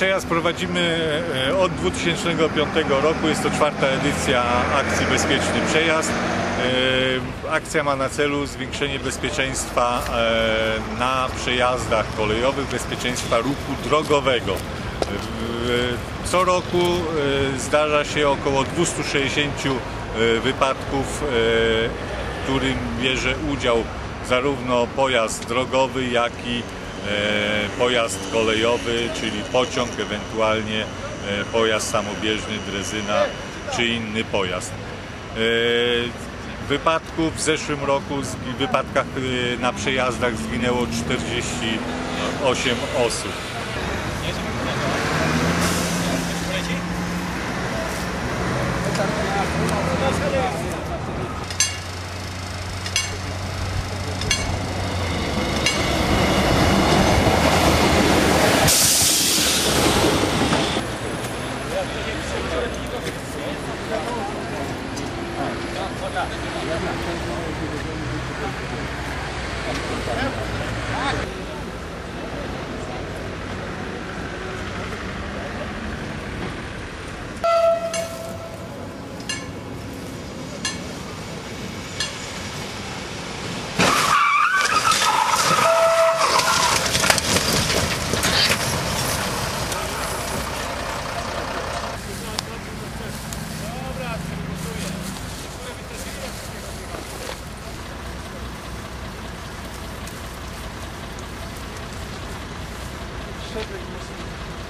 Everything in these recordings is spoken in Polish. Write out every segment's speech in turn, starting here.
Przejazd prowadzimy e, od 2005 roku. Jest to czwarta edycja akcji Bezpieczny Przejazd. E, Akcja ma na celu zwiększenie bezpieczeństwa e, na przejazdach kolejowych, bezpieczeństwa ruchu drogowego. Co roku zdarza się około 260 e, wypadków, w którym bierze udział zarówno pojazd drogowy, jak i pojazd kolejowy, czyli pociąg, ewentualnie e, pojazd samobieżny, drezyna czy inny pojazd. E, Wypadków w zeszłym roku, w wypadkach e, na przejazdach zginęło 48 osób. Cedric Missing.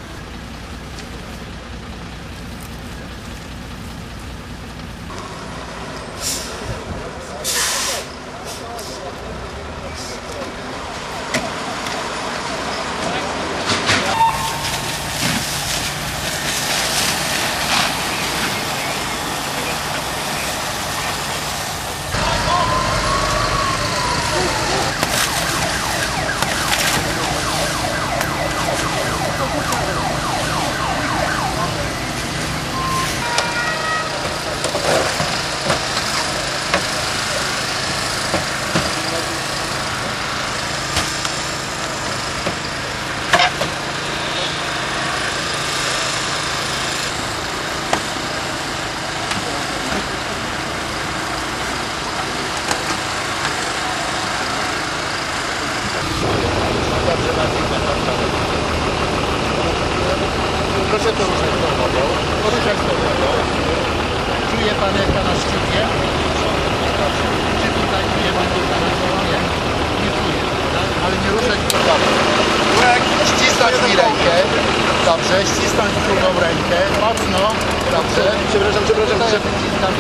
To ruszać tą nogą. Poruszać tą nogą. Czuje Pan jak Pana szczypie? Czy tutaj czuje Pan jak Pana szczypie? Nie czuje, tak? Ale nie ruszać nogami. Ścisnąć mi rękę. Dobrze, ścisnąć drugą rękę. Mocno. Dobrze. Przepraszam, przepraszam, Tutaj przepraszam.